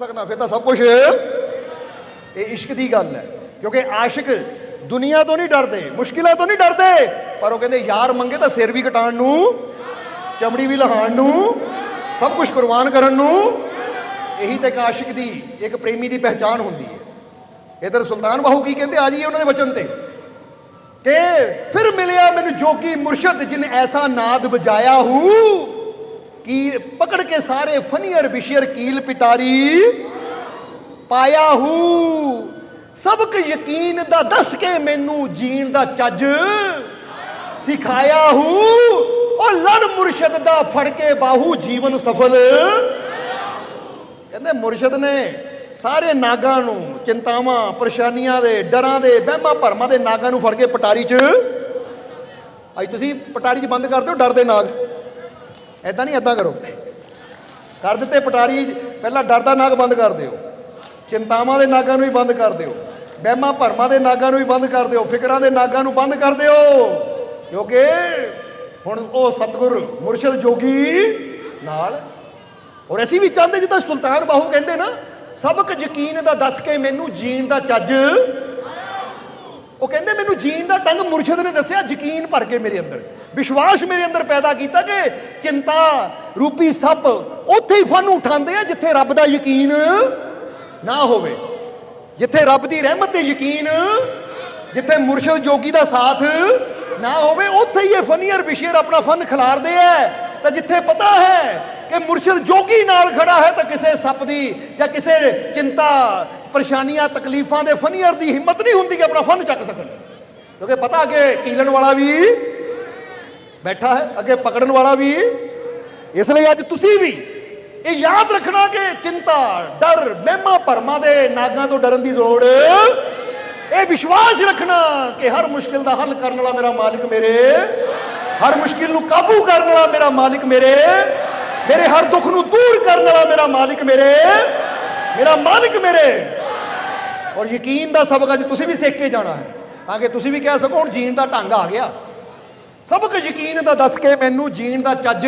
ਸਕਦਾ ਫਿਰ ਤਾਂ ਸਭ ਕੁਝ ਇਹ ਇਸ਼ਕ ਦੀ ਗੱਲ ਹੈ। ਕਿਉਂਕਿ ਆਸ਼ਿਕ ਦੁਨੀਆ ਤੋਂ ਨਹੀਂ ਡਰਦੇ, ਮੁਸ਼ਕਿਲਾਂ ਤੋਂ ਨਹੀਂ ਡਰਦੇ, ਪਰ ਉਹ ਕਹਿੰਦੇ, ਯਾਰ ਮੰਗੇ ਤਾਂ ਸਿਰ ਵੀ ਕਟਾਉਣ ਨੂੰ, ਚਮੜੀ ਵੀ ਲਹਾਣ ਨੂੰ, ਸਭ ਕੁਝ ਕੁਰਬਾਨ ਕਰਨ ਨੂੰ। ਇਹੀ ਤਾਂ ਇੱਕ ਆਸ਼ਿਕ ਦੀ, ਇੱਕ ਪ੍ਰੇਮੀ ਦੀ ਪਹਿਚਾਨ ਹੁੰਦੀ ਹੈ। ਇਧਰ ਸੁਲਤਾਨ ਬਾਹੂ ਕੀ ਕਹਿੰਦੇ, ਆ ਜੀ ਉਹਨਾਂ ਦੇ ਵਚਨ ਤੇ। ਕਿ ਫਿਰ ਮਿਲਿਆ ਮੈਨੂੰ ਜੋਗੀ ਮੁਰਸ਼ਦ ਜਿਨ ਐਸਾ ਨਾਦ ਬਜਾਇਆ ਹੂ। ਕੀ ਪਕੜ ਕੇ ਸਾਰੇ ਫਨੀਅਰ ਬਿਸ਼ਰ ਕੀਲ ਪਿਟਾਰੀ ਪਾਇਆ ਹੂ। ਸਬਕ ਯਕੀਨ ਦਾ ਦੱਸ ਕੇ ਮੈਨੂੰ ਜੀਣ ਦਾ ਚੱਜ ਸਿਖਾਇਆ ਹੂ। ਉਹ ਲੜ ਮੁਰਸ਼ਦ ਦਾ ਫੜ ਕੇ ਬਾਹੂ ਜੀਵਨ ਸਫਲ। ਕਹਿੰਦੇ ਮੁਰਸ਼ਦ ਨੇ ਸਾਰੇ ਨਾਗਾਂ ਨੂੰ ਚਿੰਤਾਵਾਂ, ਪਰੇਸ਼ਾਨੀਆਂ ਦੇ, ਡਰਾਂ ਦੇ, ਵਹਿਮਾਂ ਭਰਮਾਂ ਦੇ ਨਾਗਾਂ ਨੂੰ ਫੜ ਕੇ ਪਟਾਰੀ 'ਚ। ਅੱਜ ਤੁਸੀਂ ਪਟਾਰੀ 'ਚ ਬੰਦ ਕਰ ਦਿਓ, ਡਰ ਦੇ ਨਾਗ। ਐਦਾਂ ਨਹੀਂ ਐਦਾਂ ਕਰੋ। ਕਰ ਦਿੱਤੇ ਪਟਾਰੀ, ਪਹਿਲਾਂ ਡਰ ਦਾ ਨਾਗ ਬੰਦ ਕਰ ਦਿਓ। ਚਿੰਤਾਵਾਂ ਦੇ ਨਾਗਾਂ ਨੂੰ ਵੀ ਬੰਦ ਕਰ ਦਿਓ। ਵਹਿਮਾਂ ਭਰਮਾਂ ਦੇ ਨਾਗਾਂ ਨੂੰ ਵੀ ਬੰਦ ਕਰ ਦਿਓ। ਫਿਕਰਾਂ ਦੇ ਨਾਗਾਂ ਨੂੰ ਬੰਦ ਕਰ ਦਿਓ। ਕਿਉਂਕਿ ਹੁਣ ਉਹ ਸਤਿਗੁਰ ਮੁਰਸ਼ਿਦ ਜੋਗੀ ਨਾਲ ਔਰ ਅਸੀਂ ਵੀ ਚਾਹੁੰਦੇ ਜਿੱਦਾਂ ਸੁਲਤਾਨ ਬਾਹੂ ਕਹਿੰਦੇ ਨਾ, ਸਬਕ ਯਕੀਨ ਦਾ ਦੱਸ ਕੇ ਮੈਨੂੰ ਜੀਣ ਦਾ ਚੱਜ ਉਹ ਕਹਿੰਦੇ ਮੈਨੂੰ ਜੀਣ ਦਾ ਢੰਗ ਮੁਰਸ਼ਿਦ ਨੇ ਦੱਸਿਆ, ਯਕੀਨ ਭਰ ਕੇ ਮੇਰੇ ਅੰਦਰ। ਵਿਸ਼ਵਾਸ ਮੇਰੇ ਅੰਦਰ ਪੈਦਾ ਕੀਤਾ ਕਿ ਚਿੰਤਾ, ਰੂਪੀ ਸੱਪ ਉੱਥੇ ਹੀ ਫਨ ਉਠਾਉਂਦੇ ਆ ਜਿੱਥੇ ਰੱਬ ਦਾ ਯਕੀਨ ਨਾ ਹੋਵੇ। ਜਿੱਥੇ ਰੱਬ ਦੀ ਰਹਿਮਤ ਤੇ ਯਕੀਨ, ਜਿੱਥੇ ਮੁਰਸ਼ਿਦ ਜੋਗੀ ਦਾ ਸਾਥ ਨਾ ਹੋਵੇ, ਉੱਥੇ ਹੀ ਇਹ ਫਨੀਅਰ ਬਿਸ਼ੇਰ ਆਪਣਾ ਫਨ ਖਿਲਾਰਦੇ ਐ ਤਾਂ ਜਿੱਥੇ ਪਤਾ ਹੈ ਕਿ ਮੁਰਸ਼ਿਦ ਜੋਗੀ ਨਾਲ ਖੜਾ ਹੈ ਤਾਂ ਕਿਸੇ ਸੱਪ ਦੀ ਜਾਂ ਕਿਸੇ ਚਿੰਤਾ ਪਰੇਸ਼ਾਨੀਆਂ, ਤਕਲੀਫਾਂ ਦੇ ਫਨੀਅਰ ਦੀ ਹਿੰਮਤ ਨਹੀਂ ਹੁੰਦੀ ਕਿ ਆਪਣਾ ਫਨ ਚੱਕ ਸਕਣ। ਕਿਉਂਕਿ ਪਤਾ ਕਿ ਕੀਲਣ ਵਾਲਾ ਵੀ ਬੈਠਾ ਹੈ, ਅੱਗੇ ਪਕੜਨ ਵਾਲਾ ਵੀ। ਇਸ ਲਈ ਅੱਜ ਤੁਸੀਂ ਵੀ ਇਹ ਯਾਦ ਰੱਖਣਾ ਕਿ ਚਿੰਤਾ, ਡਰ, ਮਹਿਮਾ ਭਰਮਾਂ ਦੇ ਨਾਗਾਂ ਤੋਂ ਡਰਨ ਦੀ ਲੋੜ। ਇਹ ਵਿਸ਼ਵਾਸ ਰੱਖਣਾ ਕਿ ਹਰ ਮੁਸ਼ਕਿਲ ਦਾ ਹੱਲ ਕਰਨ ਵਾਲਾ ਮੇਰਾ ਮਾਲਿਕ ਮੇਰੇ। ਹਰ ਮੁਸ਼ਕਿਲ ਨੂੰ ਕਾਬੂ ਕਰਨ ਵਾਲਾ ਮੇਰਾ ਮਾਲਿਕ ਮੇਰੇ। ਮੇਰੇ ਹਰ ਦੁੱਖ ਨੂੰ ਦੂਰ ਕਰਨ ਵਾਲਾ ਮੇਰਾ ਮਾਲਿਕ ਮੇਰੇ। ਮੇਰਾ ਮਾਲਿਕ ਮੇਰੇ। ਔਰ ਯਕੀਨ ਦਾ ਸਬਕ ਅੱਜ ਤੁਸੀਂ ਵੀ ਸਿੱਖ ਕੇ ਜਾਣਾ ਹੈ। ਤਾਂ ਕਿ ਤੁਸੀਂ ਵੀ ਕਹਿ ਸਕੋ, ਹੁਣ ਜੀਣ ਦਾ ਢੰਗ ਆ ਗਿਆ। ਸਬਕ ਯਕੀਨ ਦਾ ਦੱਸ ਕੇ ਮੈਨੂੰ ਜੀਣ ਦਾ ਚੱਜ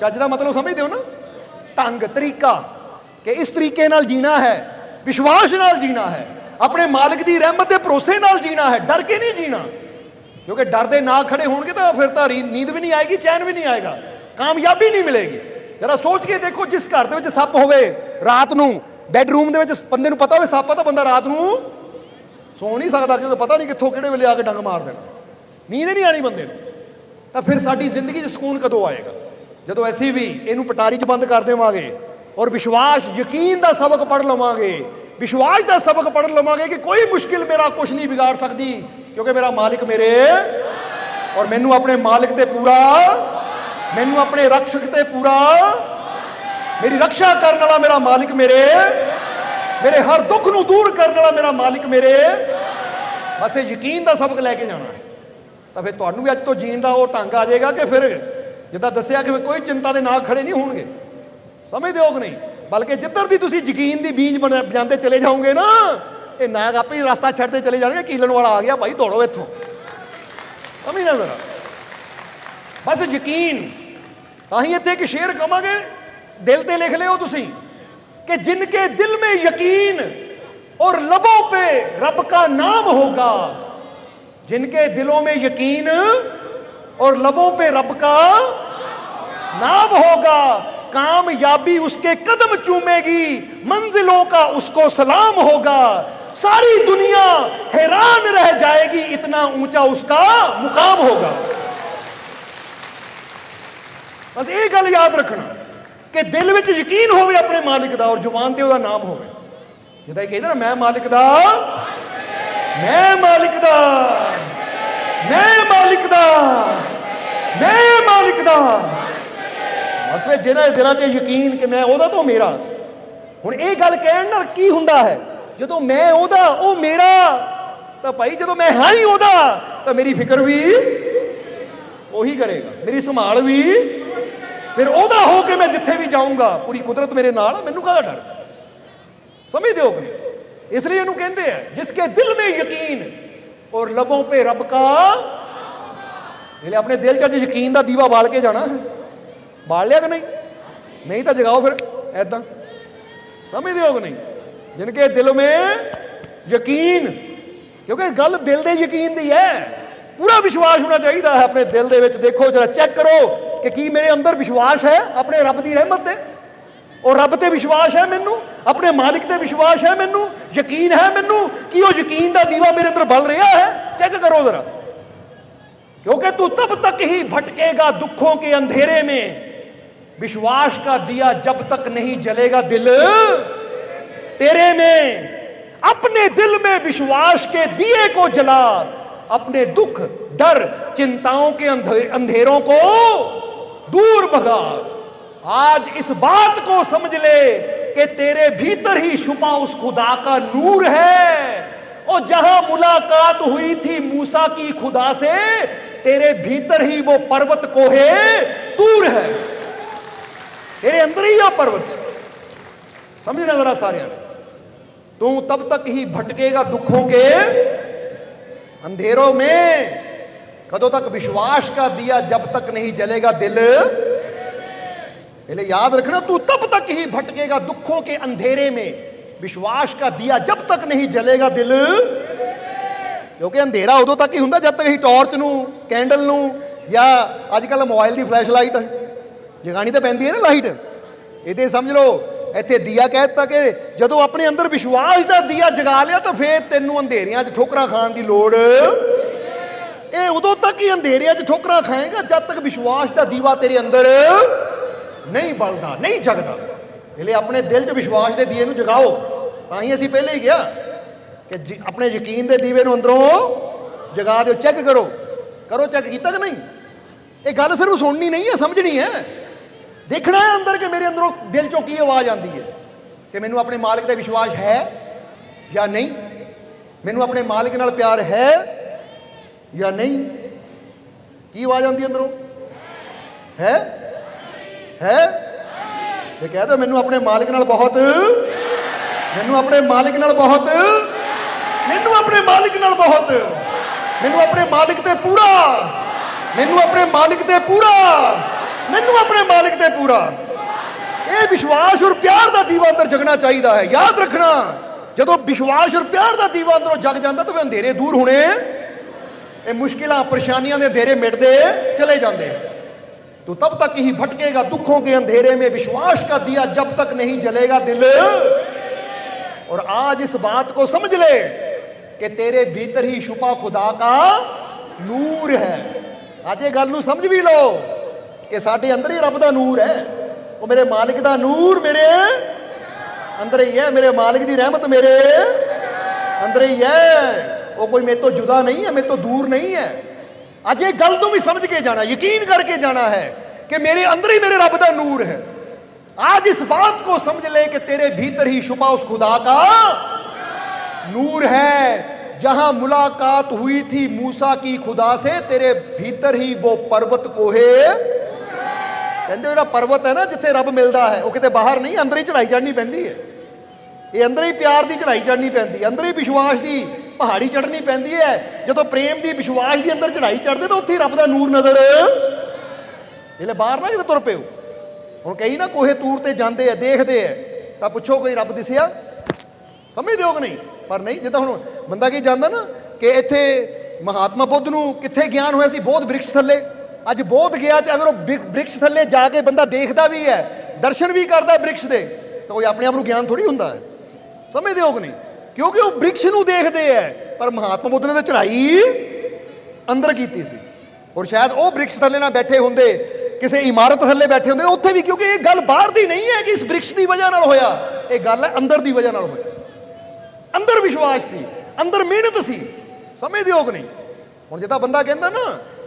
ਚੱਜ ਦਾ ਮਤਲਬ ਸਮਝਦੇ ਹੋ ਨਾ? ਢੰਗ, ਤਰੀਕਾ ਕਿ ਇਸ ਤਰੀਕੇ ਨਾਲ ਜੀਣਾ ਹੈ, ਵਿਸ਼ਵਾਸ ਨਾਲ ਜੀਣਾ ਹੈ, ਆਪਣੇ ਮਾਲਕ ਦੀ ਰਹਿਮਤ ਦੇ ਭਰੋਸੇ ਨਾਲ ਜੀਣਾ ਹੈ, ਡਰ ਕੇ ਨਹੀਂ ਜੀਣਾ। ਕਿਉਂਕਿ ਡਰ ਦੇ ਨਾ ਖੜੇ ਹੋਣਗੇ ਤਾਂ ਫਿਰ ਤਾਂ ਰੀ- ਨੀਂਦ ਵੀ ਨਹੀਂ ਆਏਗੀ, ਚੈਨ ਵੀ ਨਹੀਂ ਆਏਗਾ, ਕਾਮਯਾਬੀ ਨਹੀਂ ਮਿਲੇਗੀ। ਜਰਾ ਸੋਚ ਕੇ ਦੇਖੋ ਜਿਸ ਘਰ ਦੇ ਵਿੱਚ ਸੱਪ ਹੋਵੇ, ਰਾਤ ਨੂੰ ਬੈੱਡਰੂਮ ਦੇ ਵਿੱਚ ਬੰਦੇ ਨੂੰ ਪਤਾ ਹੋਵੇ ਸੱਪ ਆ ਤਾਂ ਬੰਦਾ ਰਾਤ ਨੂੰ ਸੌ ਨਹੀਂ ਸਕਦਾ, ਕਿਉਂਕਿ ਪਤਾ ਨਹੀਂ ਕਿੱਥੋਂ ਕਿਹੜੇ ਵੇਲੇ ਆ ਕੇ ਡੰਗ ਮਾਰ ਦੇਣਾ। ਨੀਂਦ ਨਹੀਂ ਆਣੀ ਬੰਦੇ ਨੂੰ। ਤਾਂ ਫਿਰ ਸਾਡੀ ਜ਼ਿੰਦਗੀ 'ਚ ਸਕੂਨ ਕਦੋਂ ਆਏਗਾ? ਜਦੋਂ ਅਸੀਂ ਵੀ ਇਹਨੂੰ ਪਟਾਰੀ 'ਚ ਬੰਦ ਕਰ ਦੇਵਾਂਗੇ ਔਰ ਵਿਸ਼ਵਾਸ, ਯਕੀਨ ਦਾ ਸਬਕ ਪੜ੍ਹ ਲਵਾਂਗੇ, ਵਿਸ਼ਵਾਸ ਦਾ ਸਬਕ ਪੜ੍ਹ ਲਵਾਂਗੇ ਕਿ ਕੋਈ ਮੁਸ਼ਕਿਲ ਮੇਰਾ ਕੁਝ ਨਹੀਂ ਵਿਗਾੜ ਸਕਦੀ, ਕਿਉਂਕਿ ਮੇਰਾ ਮਾਲਿਕ ਮੇਰੇ ਔਰ ਮੈਨੂੰ ਆਪਣੇ ਮਾਲਿਕ ਤੇ ਪੂਰਾ, ਮੈਨੂੰ ਆਪਣੇ ਰਕਸ਼ਕ ਤੇ ਪੂਰਾ ਮੇਰੀ ਰੱਖਿਆ ਕਰਨ ਵਾਲਾ ਮੇਰਾ ਮਾਲਿਕ ਮੇਰੇ। ਮੇਰੇ ਹਰ ਦੁੱਖ ਨੂੰ ਦੂਰ ਕਰਨ ਵਾਲਾ ਮੇਰਾ ਮਾਲਿਕ ਮੇਰੇ। ਬਸ ਇਹ ਯਕੀਨ ਦਾ ਸਬਕ ਲੈ ਕੇ ਜਾਣਾ ਹੈ। ਤਾਂ ਫਿਰ ਤੁਹਾਨੂੰ ਵੀ ਅੱਜ ਤੋਂ ਜੀਣ ਦਾ ਉਹ ਢੰਗ ਆ ਜਾਏਗਾ ਕਿ ਫਿਰ ਜਿੱਦਾਂ ਦੱਸਿਆ ਕਿ ਫਿਰ ਕੋਈ ਚਿੰਤਾ ਦੇ ਨਾਲ ਖੜੇ ਨਹੀਂ ਹੋਣਗੇ। ਸਮਝਦੇ ਹੋ ਕਿ ਨਹੀਂ? ਬਲਕਿ ਜਿੱਧਰ ਦੀ ਤੁਸੀਂ ਯਕੀਨ ਦੀ ਬੀਜ ਬਣ ਜਾਂਦੇ ਚਲੇ ਜਾਓਗੇ ਨਾ, ਇਹ ਨਾਗ ਆਪੇ ਹੀ ਰਸਤਾ ਛੱਡਦੇ ਚਲੇ ਜਾਣਗੇ, ਕੀਲਣ ਵਾਲਾ ਆ ਗਿਆ ਭਾਈ, ਦੌੜੋ ਇੱਥੋਂ। ਸਮਝਣਾ ਜ਼ਰਾ। ਬਸ ਯਕੀਨ। ਤਾਂ ਹੀ ਇੱਥੇ ਇੱਕ ਸ਼ੇਰ ਕਵਾਂਗੇ ਦਿਲ ਤੇ ਲਿਖ ਲਿਓ ਤੁਸੀਂ कि जिनके दिल में यकीन और लबों पे रब का नाम होगा जिनके दिलों में यकीन और लबों पे रब का नाम होगा कामयाबी उसके कदम चूमेगी मंजिलों का उसको सलाम होगा सारी दुनिया हैरान रह जाएगी इतना ऊंचा उसका मुकाम होगा ਬਸ ਇਹ ਗੱਲ ਯਾਦ ਰੱਖਣਾ ਕਿ ਦਿਲ ਵਿੱਚ ਯਕੀਨ ਹੋਵੇ ਆਪਣੇ ਮਾਲਿਕ ਦਾ ਔਰ ਜ਼ੁਬਾਨ ਤੇ ਉਹਦਾ ਨਾਮ ਹੋਵੇ। ਜਿੱਦਾਂ ਇਹ ਕਹਿੰਦਾ ਨਾ, ਮੈਂ ਮਾਲਿਕ ਦਾ, ਮੈਂ ਮਾਲਿਕ ਦਾ, ਮੈਂ ਮਾਲਿਕ ਦਾ, ਮੈਂ ਮਾਲਿਕ ਦਾ। ਬਸ ਵੇ ਜਿਹਨਾਂ ਦੇ ਦਿਲਾਂ 'ਚ ਯਕੀਨ ਕਿ ਮੈਂ ਉਹਦਾ ਤੋਂ ਮੇਰਾ। ਹੁਣ ਇਹ ਗੱਲ ਕਹਿਣ ਨਾਲ ਕੀ ਹੁੰਦਾ ਹੈ? ਜਦੋਂ ਮੈਂ ਉਹਦਾ, ਉਹ ਮੇਰਾ, ਤਾਂ ਭਾਈ ਜਦੋਂ ਮੈਂ ਹਾਂ ਹੀ ਉਹਦਾ, ਤਾਂ ਮੇਰੀ ਫਿਕਰ ਵੀ ਉਹੀ ਕਰੇਗਾ। ਮੇਰੀ ਸੰਭਾਲ ਵੀ ਫਿਰ ਉਹਦਾ ਹੋ ਕੇ ਮੈਂ ਜਿੱਥੇ ਵੀ ਜਾਊਂਗਾ, ਪੂਰੀ ਕੁਦਰਤ ਮੇਰੇ ਨਾਲ ਆ, ਮੈਨੂੰ ਕਾਹਦਾ ਡਰ? ਸਮਝਦੇ ਹੋ ਕਿ ਇਸ ਲਈ ਇਹਨੂੰ ਕਹਿੰਦੇ ਆ ਜਿਸ ਕੇ ਦਿਲ ਮੇ ਯਕੀਨ, ਔਰ ਲਬੋਂ ਪੇ ਰੱਬ ਕਾ। ਇਹਲੇ ਆਪਣੇ ਦਿਲ 'ਚ ਅੱਜ ਯਕੀਨ ਦਾ ਦੀਵਾ ਬਾਲ ਕੇ ਜਾਣਾ। ਬਾਲ ਲਿਆ ਕਿ ਨਹੀਂ? ਨਹੀਂ ਤਾਂ ਜਗਾਓ ਫਿਰ ਐਦਾਂ ਸਮਝਦੇ ਹੋ ਕਿ ਨਹੀਂ ਜਿਨ ਕੇ ਦਿਲ ਮੇ ਯਕੀਨ, ਕਿਉਂਕਿ ਗੱਲ ਦਿਲ ਦੇ ਯਕੀਨ ਦੀ ਹੈ। ਪੂਰਾ ਵਿਸ਼ਵਾਸ ਹੋਣਾ ਚਾਹੀਦਾ ਹੈ ਆਪਣੇ ਦਿਲ ਦੇ ਵਿੱਚ। ਦੇਖੋ, ਜਰਾ ਚੈੱਕ ਕਰੋ। ਕਿ ਕੀ ਮੇਰੇ ਅੰਦਰ ਵਿਸ਼ਵਾਸ ਹੈ ਆਪਣੇ ਰੱਬ ਦੀ ਰਹਿਮਤ ਤੇ ਉਹ ਰੱਬ ਤੇ ਵਿਸ਼ਵਾਸ ਹੈ ਮੈਨੂੰ ਆਪਣੇ ਮਾਲਿਕ ਤੇ ਵਿਸ਼ਵਾਸ ਹੈ ਮੈਨੂੰ ਯਕੀਨ ਹੈ ਮੈਨੂੰ ਕਿ ਉਹ ਯਕੀਨ ਦਾ ਦੀਵਾ ਮੇਰੇ ਅੰਦਰ ਬਲ ਰਿਹਾ ਹੈ ਚੈੱਕ ਕਰੋ ਜਰਾ क्योंकि तू तब तक ही भटकेगा दुखों के अंधेरे में विश्वास का दिया जब तक नहीं जलेगा दिल तेरे में अपने दिल में विश्वास के दिए को जला अपने दुख डर चिंताओं के अंधे- अंधेरों को दूर भगा आज इस बात को समझ ले कि तेरे भीतर ही छुपा उस खुदा का नूर है। और जहाँ मुलाकात हुई थी मूसा की खुदा से, तेरे भीतर ही वो पर्वत कोहे दूर है। तेरे अंदर ही आ पर्वत। समझना जरा सारे तू तब तक ही भटकेगा दुखों के अंधेरों में। कदों तक विश्वास का दिया जब तक नहीं जलेगा दिल पहले याद रखना तू तब तक ही भटकेगा दुखों के अंधेरे में विश्वास का दिया जब तक नहीं जलेगा दिल ਕਿਉਂਕਿ ਅੰਧੇਰਾ ਉਦੋਂ ਤੱਕ ਹੀ ਹੁੰਦਾ ਜਦ ਤੱਕ ਅਸੀਂ ਟਾਰਚ ਨੂੰ ਕੈਂਡਲ ਨੂੰ ਜਾਂ ਅੱਜ ਕੱਲ ਮੋਬਾਈਲ ਦੀ ਫਲੈਸ਼ ਲਾਈਟ ਜਗਾਣੀ ਤਾਂ ਪੈਂਦੀ ਹੈ ਨਾ ਲਾਈਟ ਇਹਦੇ ਸਮਝ ਲਓ ਇੱਥੇ ਦੀਆ ਕਹਿ ਦਿੱਤਾ ਕਿ ਜਦੋਂ ਆਪਣੇ ਅੰਦਰ ਵਿਸ਼ਵਾਸ ਦਾ ਦੀਆ ਜਗਾ ਲਿਆ ਤਾਂ ਫੇਰ ਤੈਨੂੰ ਅੰਧੇਰਿਆਂ 'ਚ ਠੋਕਰਾਂ ਖਾਣ ਦੀ ਲੋੜ ਇਹ ਉਦੋਂ ਤੱਕ ਹੀ ਅੰਧੇਰਿਆਂ 'ਚ ਠੋਕਰਾਂ ਖਾਏਗਾ, ਜਦ ਤੱਕ ਵਿਸ਼ਵਾਸ ਦਾ ਦੀਵਾ ਤੇਰੇ ਅੰਦਰ ਨਹੀਂ ਬਲਦਾ, ਨਹੀਂ ਜਗਦਾ। ਇਹਲੇ ਆਪਣੇ ਦਿਲ 'ਚ ਵਿਸ਼ਵਾਸ ਦੇ ਦੀਏ ਨੂੰ ਜਗਾਓ। ਤਾਂ ਹੀ ਅਸੀਂ ਪਹਿਲੇ ਹੀ ਗਿਆ ਕਿ ਜੀ- ਆਪਣੇ ਯਕੀਨ ਦੇ ਦੀਵੇ ਨੂੰ ਅੰਦਰੋਂ ਜਗਾ ਦਿਓ, ਚੈੱਕ ਕਰੋ। ਕਰੋ ਚੈੱਕ ਕੀਤਾ ਕਿ ਨਹੀਂ? ਇਹ ਗੱਲ ਸਿਰਫ ਸੁਣਨੀ ਨਹੀਂ ਹੈ, ਸਮਝਣੀ ਹੈ। ਦੇਖਣਾ ਹੈ ਅੰਦਰ ਕਿ ਮੇਰੇ ਅੰਦਰੋਂ ਦਿਲ ਚੋਂ ਕੀ ਆਵਾਜ਼ ਆਉਂਦੀ ਹੈ। ਕਿ ਮੈਨੂੰ ਆਪਣੇ ਮਾਲਕ ਤੇ ਵਿਸ਼ਵਾਸ ਹੈ ਜਾਂ ਨਹੀਂ? ਮੈਨੂੰ ਆਪਣੇ ਮਾਲਕ ਨਾਲ ਪਿਆਰ ਹੈ ਜਾਂ ਨਹੀਂ? ਕੀ ਆਵਾਜ਼ ਆਉਂਦੀ ਹੈ ਅੰਦਰੋਂ? ਹੈ? ਹੈ? ਇਹ ਕਹਿ ਦੋ ਮੈਨੂੰ ਆਪਣੇ ਮਾਲਕ ਨਾਲ ਬਹੁਤ। ਮੈਨੂੰ ਆਪਣੇ ਮਾਲਕ ਨਾਲ ਬਹੁਤ। ਮੈਨੂੰ ਆਪਣੇ ਮਾਲਕ ਨਾਲ ਬਹੁਤ। ਮੈਨੂੰ ਆਪਣੇ ਮਾਲਕ ਤੇ ਪੂਰਾ। ਮੈਨੂੰ ਆਪਣੇ ਮਾਲਕ ਤੇ ਪੂਰਾ। ਮੈਨੂੰ ਆਪਣੇ ਮਾਲਕ ਤੇ ਪੂਰਾ। ਇਹ ਵਿਸ਼ਵਾਸ ਔਰ ਪਿਆਰ ਦਾ ਦੀਵਾ ਅੰਦਰ ਜਗਣਾ ਚਾਹੀਦਾ ਹੈ। ਯਾਦ ਰੱਖਣਾ, ਜਦੋਂ ਵਿਸ਼ਵਾਸ ਔਰ ਪਿਆਰ ਦਾ ਦੀਵਾ ਅੰਦਰੋਂ ਜਗ ਜਾਂਦਾ ਤਾਂ ਫਿਰ ਅੰਧੇਰੇ ਦੂਰ ਹੋਣੇ ਇਹ ਮੁਸ਼ਕਿਲਾਂ ਪਰੇਸ਼ਾਨੀਆਂ ਦੇ ਅੰਧੇਰੇ ਮਿਟਦੇ ਚਲੇ ਜਾਂਦੇ हैं तो तब तक ही भटकेगा दुखों के अंधेरे में विश्वास का दिया जब तक नहीं जलेगा दिल और आज इस बात को समझ ले कि तेरे भीतर ही छुपा खुदा का ਨੂਰ ਹੈ ਅੱਜ ਇਹ ਗੱਲ ਨੂੰ ਸਮਝ ਵੀ ਲਓ ਕਿ ਸਾਡੇ ਅੰਦਰ ਹੀ ਰੱਬ ਦਾ ਨੂਰ ਹੈ ਉਹ ਮੇਰੇ ਮਾਲਿਕ ਦਾ ਨੂਰ ਮੇਰੇ ਅੰਦਰ ਹੀ ਹੈ ਮੇਰੇ ਮਾਲਿਕ ਦੀ ਰਹਿਮਤ ਮੇਰੇ ਅੰਦਰ ਹੀ ਹੈ ਉਹ ਕੋਈ ਮੇਰੇ ਤੋਂ ਜੁਦਾ ਨਹੀਂ ਹੈ ਮੇਰੇ ਤੋਂ ਦੂਰ ਨਹੀਂ ਹੈ ਅੱਜ ਇਹ ਗੱਲ ਤੋਂ ਵੀ ਸਮਝ ਕੇ ਜਾਣਾ ਯਕੀਨ ਕਰਕੇ ਜਾਣਾ ਹੈ ਕਿ ਮੇਰੇ ਅੰਦਰ ही मेरे रब का नूर है आज इस बात को समझ ले कि तेरे भीतर ही छुपा उस खुदा का नूर है जहां मुलाकात हुई थी मूसा की खुदा से तेरे भीतर ही वो पर्वत कोहे ਕਹਿੰਦੇ ਜਿਹੜਾ ਪਰਬਤ ਹੈ ਨਾ ਜਿੱਥੇ ਰੱਬ ਮਿਲਦਾ ਹੈ ਉਹ ਕਿਤੇ ਬਾਹਰ ਨਹੀਂ ਅੰਦਰ ਹੀ ਚੜਾਈ ਚੜਨੀ ਪੈਂਦੀ ਹੈ ਇਹ ਅੰਦਰ ਹੀ ਪਿਆਰ ਦੀ ਚੜਾਈ ਚੜਨੀ ਪੈਂਦੀ ਹੈ ਅੰਦਰ ਹੀ ਵਿਸ਼ਵਾਸ ਦੀ ਪਹਾੜੀ ਚੜ੍ਹਨੀ ਪੈਂਦੀ ਹੈ। ਜਦੋਂ ਪ੍ਰੇਮ ਦੀ ਵਿਸ਼ਵਾਸ ਦੀ ਅੰਦਰ ਚੜਾਈ ਚੜਦੇ ਤਾਂ ਉੱਥੇ ਰੱਬ ਦਾ ਨੂਰ ਨਜ਼ਰ। ਇਹਲੇ ਬਾਹਰ ਨਾ ਕਿਤੇ ਤੁਰ ਪਿਓ ਹੁਣ ਕਈ ਨਾ, ਕੋਹੇ ਤੂਰ ਤੇ ਜਾਂਦੇ ਆ, ਦੇਖਦੇ ਆ। ਤਾਂ ਪੁੱਛੋ ਕੋਈ ਰੱਬ ਦਿਸਿਆ? ਸਮਝਦੇ ਹੋ ਕਿ ਨਹੀਂ? ਪਰ ਨਹੀਂ, ਜਿੱਦਾਂ ਹੁਣ ਬੰਦਾ ਕੀ ਜਾਂਦਾ ਨਾ ਕਿ ਇੱਥੇ ਮਹਾਤਮਾ ਬੁੱਧ ਨੂੰ ਕਿੱਥੇ ਗਿਆਨ ਹੋਇਆ ਸੀ? ਬੋਧ ਬ੍ਰਿਕਸ਼ ਥੱਲੇ। ਅੱਜ ਬੋਧ ਗਿਆ ਤੇ ਅਗਰ ਉਹ ਬ੍ਰਿਕ- ਬ੍ਰਿਕਸ਼ ਥੱਲੇ ਜਾ ਕੇ ਬੰਦਾ ਦੇਖਦਾ ਵੀ ਹੈ, ਦਰਸ਼ਨ ਵੀ ਕਰਦਾ ਬ੍ਰਿਕਸ਼ ਦੇ, ਤਾਂ ਕੋਈ ਆਪਣੇ ਆਪ ਨੂੰ ਗਿਆਨ ਥੋੜੀ ਹੁੰਦਾ ਹੈ। ਸਮਝਦੇ ਹੋ ਕਿ ਨਹੀਂ? ਕਿਉਂਕਿ ਉਹ ਬ੍ਰਿਕਸ਼ ਨੂੰ ਦੇਖਦੇ ਹੈ ਪਰ ਮਹਾਤਮਾ ਬੁੱਧ ਨੇ ਤਾਂ ਚੜਾਈ ਅੰਦਰ ਕੀਤੀ ਸੀ। ਔਰ ਸ਼ਾਇਦ ਉਹ ਬ੍ਰਿਕਸ਼ ਥੱਲੇ ਨਾ ਬੈਠੇ ਹੁੰਦੇ, ਕਿਸੇ ਇਮਾਰਤ ਥੱਲੇ ਬੈਠੇ ਹੁੰਦੇ, ਉੱਥੇ ਵੀ ਕਿਉਂਕਿ ਇਹ ਗੱਲ ਬਾਹਰ ਦੀ ਨਹੀਂ ਹੈ ਕਿ ਇਸ ਬ੍ਰਿਕਸ਼ ਦੀ ਵਜ੍ਹਾ ਨਾਲ ਹੋਇਆ। ਇਹ ਗੱਲ ਹੈ ਅੰਦਰ ਦੀ ਵਜ੍ਹਾ ਨਾਲ ਹੋਇਆ। ਅੰਦਰ ਵਿਸ਼ਵਾਸ ਸੀ, ਅੰਦਰ ਮਿਹਨਤ ਸੀ ਸਮਝਦੇ ਹੋ ਕਿ ਨਹੀਂ। ਹੁਣ ਜਿੱਦਾਂ ਬੰਦਾ ਕਹਿੰਦਾ ਨਾ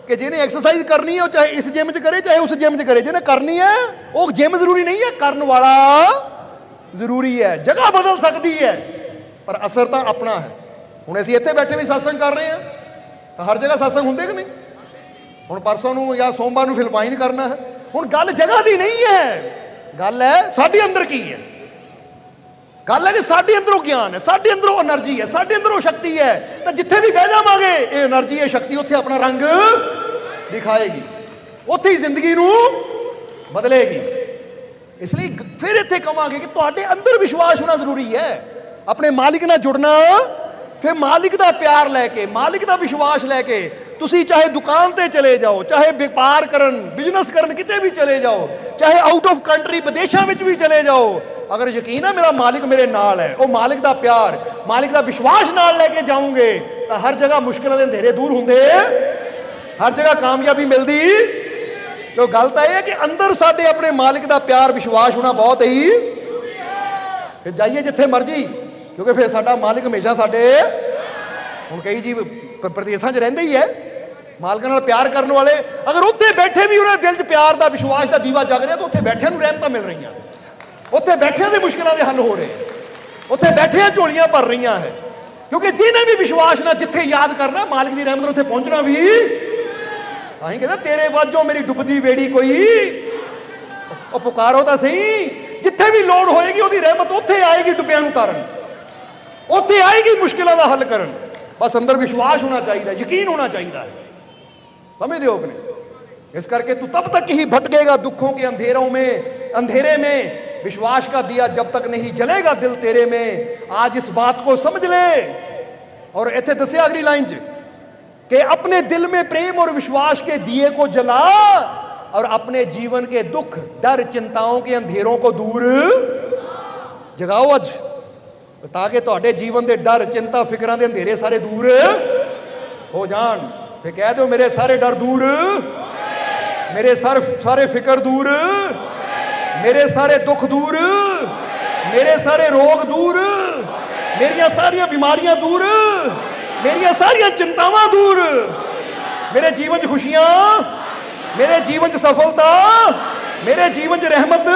ਕਿ ਜਿਹਨੇ ਐਕਸਰਸਾਈਜ਼ ਕਰਨੀ ਹੈ ਉਹ ਚਾਹੇ ਇਸ ਜਿਮ 'ਚ ਕਰੇ, ਚਾਹੇ ਉਸ ਜਿਮ 'ਚ ਕਰੇ, ਜਿਹਨੇ ਕਰਨੀ ਹੈ ਉਹ ਜਿਮ ਜ਼ਰੂਰੀ ਨਹੀਂ ਹੈ ਕਰਨ ਵਾਲਾ ਜ਼ਰੂਰੀ ਹੈ ਜਗ੍ਹਾ ਬਦਲ ਸਕਦੀ ਹੈ ਪਰ ਅਸਰ ਤਾਂ ਆਪਣਾ ਹੈ। ਹੁਣ ਅਸੀਂ ਇੱਥੇ ਬੈਠੇ ਵੀ satsang ਕਰ ਰਹੇ ਆ ਤਾਂ ਹਰ ਜਗ੍ਹਾ satsang ਹੁੰਦੇ ਕਿ ਨਹੀਂ? ਹੁਣ ਪਰਸੋਂ ਨੂੰ ਜਾਂ ਸੋਮਵਾਰ ਨੂੰ ਫਿਲਪਾਈਨ ਕਰਨਾ ਹੈ। ਹੁਣ ਗੱਲ ਜਗ੍ਹਾ ਦੀ ਨਹੀਂ ਹੈ। ਗੱਲ ਹੈ ਸਾਡੇ ਅੰਦਰ ਕੀ ਹੈ? ਗੱਲ ਹੈ ਕਿ ਸਾਡੇ ਅੰਦਰੋਂ ਗਿਆਨ ਹੈ, ਸਾਡੇ ਅੰਦਰੋਂ એનર્ਜੀ ਹੈ, ਸਾਡੇ ਅੰਦਰੋਂ ਸ਼ਕਤੀ ਹੈ। ਤਾਂ ਜਿੱਥੇ ਵੀ ਬਹਿ ਜਾਵਾਂਗੇ, ਇਹ એનર્ਜੀ ਹੈ ਸ਼ਕਤੀ ਉੱਥੇ ਆਪਣਾ ਰੰਗ ਦਿਖਾਏਗੀ। ਉੱਥੇ ਹੀ ਜ਼ਿੰਦਗੀ ਨੂੰ ਬਦਲੇਗੀ। ਇਸ ਲਈ ਫਿਰ ਇੱਥੇ ਕਹਾਂਗੇ ਕਿ ਤੁਹਾਡੇ ਅੰਦਰ ਵਿਸ਼ਵਾਸ ਹੋਣਾ ਜ਼ਰੂਰੀ ਹੈ। ਆਪਣੇ ਮਾਲਿਕ ਨਾਲ ਜੁੜਨਾ, ਫਿਰ ਮਾਲਿਕ ਦਾ ਪਿਆਰ ਲੈ ਕੇ, ਮਾਲਿਕ ਦਾ ਵਿਸ਼ਵਾਸ ਲੈ ਕੇ, ਤੁਸੀਂ ਚਾਹੇ ਦੁਕਾਨ ਤੇ ਚਲੇ ਜਾਓ, ਚਾਹੇ ਵਪਾਰ ਕਰਨ ਬਿਜ਼ਨਸ ਕਰਨ ਕਿਤੇ ਵੀ ਚਲੇ ਜਾਓ, ਚਾਹੇ ਆਊਟ ਆਫ ਕੰਟਰੀ ਵਿਦੇਸ਼ਾਂ ਵਿੱਚ ਵੀ ਚਲੇ ਜਾਓ, ਅਗਰ ਯਕੀਨ ਹੈ ਮੇਰਾ ਮਾਲਿਕ ਮੇਰੇ ਨਾਲ ਹੈ, ਉਹ ਮਾਲਿਕ ਦਾ ਪਿਆਰ, ਮਾਲਿਕ ਦਾ ਵਿਸ਼ਵਾਸ ਨਾਲ ਲੈ ਕੇ ਜਾਓਗੇ, ਤਾਂ ਹਰ ਜਗ੍ਹਾ ਮੁਸ਼ਕਲਾਂ ਦੇ ਅੰਧੇਰੇ ਦੂਰ ਹੁੰਦੇ। ਹਰ ਜਗ੍ਹਾ ਕਾਮਯਾਬੀ ਮਿਲਦੀ। ਜੋ ਗੱਲ ਤਾਂ ਇਹ ਹੈ ਕਿ ਅੰਦਰ ਸਾਡੇ ਆਪਣੇ ਮਾਲਿਕ ਦਾ ਪਿਆਰ, ਵਿਸ਼ਵਾਸ ਹੋਣਾ ਬਹੁਤ ਹੀ ਫਿਰ ਜਾਈਏ ਜਿੱਥੇ ਮਰਜ਼ੀ। ਕਿਉਂਕਿ ਫਿਰ ਸਾਡਾ ਮਾਲਕ ਹਮੇਸ਼ਾ ਸਾਡੇ ਹੁਣ ਕਈ ਜੀ ਪ੍ਰਦੇਸ਼ਾਂ 'ਚ ਰਹਿੰਦੇ ਹੀ ਹੈ। ਮਾਲਕਾਂ ਨਾਲ ਪਿਆਰ ਕਰਨ ਵਾਲੇ। ਅਗਰ ਉੱਥੇ ਬੈਠੇ ਵੀ ਉਹਨਾਂ ਦੇ ਦਿਲ 'ਚ ਪਿਆਰ ਦਾ, ਵਿਸ਼ਵਾਸ ਦਾ ਦੀਵਾ ਜਗ ਰਿਹਾ, ਤਾਂ ਉੱਥੇ ਬੈਠਿਆਂ ਨੂੰ ਰਹਿਮਤਾਂ ਮਿਲ ਰਹੀਆਂ। ਉੱਥੇ ਬੈਠਿਆਂ ਦੇ ਮੁਸ਼ਕਲਾਂ ਦੇ ਹੱਲ ਹੋ ਰਹੇ। ਉੱਥੇ ਬੈਠਿਆਂ ਝੋਲੀਆਂ ਭਰ ਰਹੀਆਂ ਹੈ। ਕਿਉਂਕਿ ਜਿਹਨੇ ਵੀ ਵਿਸ਼ਵਾਸ ਨਾਲ ਜਿੱਥੇ ਯਾਦ ਕਰਨਾ, ਮਾਲਕ ਦੀ ਰਹਿਮਤ ਨਾਲ ਉੱਥੇ ਪਹੁੰਚਣਾ ਵੀ ਤਾਂ ਹੀ ਕਹਿੰਦਾ, ਤੇਰੇ ਵਾਜੋਂ ਮੇਰੀ ਡੁੱਬਦੀ ਵੇੜੀ ਕੋਈ ਉਹ ਪੁਕਾਰੋ ਤਾਂ ਸਹੀ। ਜਿੱਥੇ ਵੀ ਲੋੜ ਹੋਏਗੀ, ਉਹਦੀ ਰਹਿਮਤ ਉੱਥੇ ਆਏਗੀ ਡੁੱਬਿਆਂ ਨੂੰ ਤਾਰਨ। ਉੱਥੇ ਆਏਗੀ ਮੁਸ਼ਕਿਲਾਂ ਦਾ ਹੱਲ ਕਰਨ ਬਸ ਅੰਦਰ ਵਿਸ਼ਵਾਸ ਹੋਣਾ ਚਾਹੀਦਾ ਯਕੀਨ ਹੋਣਾ ਚਾਹੀਦਾ ਹੈ समझ हो अपने इस करके तू तब तक ही भटकेगा दुखों के अंधेरों में अंधेरे में विश्वास का दिया जब तक नहीं जलेगा दिल तेरे में आज इस बात को समझ ले और इतने दसिया अगली लाइन च कि अपने दिल में प्रेम और विश्वास के दिए को जला और अपने जीवन के दुख डर चिंताओं के अंधेरों को दूर ਜਗਾਓ ਅੱਜ ਤਾਂ ਕਿ ਤੁਹਾਡੇ ਜੀਵਨ ਦੇ ਡਰ, ਚਿੰਤਾ, ਫਿਕਰਾਂ ਦੇ ਅੰਧੇਰੇ ਸਾਰੇ ਦੂਰ ਹੋ ਜਾਣ। ਫੇ ਕਹਿ ਦਿਓ, ਮੇਰੇ ਸਾਰੇ ਡਰ ਦੂਰ? ਮੇਰੇ ਸਰ, ਸਾਰੇ ਫਿਕਰ ਦੂਰ? ਮੇਰੇ ਸਾਰੇ ਦੁੱਖ ਦੂਰ? ਮੇਰੇ ਸਾਰੇ ਰੋਗ ਦੂਰ? ਮੇਰੀਆਂ ਸਾਰੀਆਂ ਬਿਮਾਰੀਆਂ ਦੂਰ? ਮੇਰੀਆਂ ਸਾਰੀਆਂ ਚਿੰਤਾਵਾਂ ਦੂਰ? ਮੇਰੇ ਜੀਵਨ 'ਚ ਖੁਸ਼ੀਆਂ? ਮੇਰੇ ਜੀਵਨ 'ਚ ਸਫਲਤਾ? ਮੇਰੇ ਜੀਵਨ 'ਚ ਰਹਿਮਤ?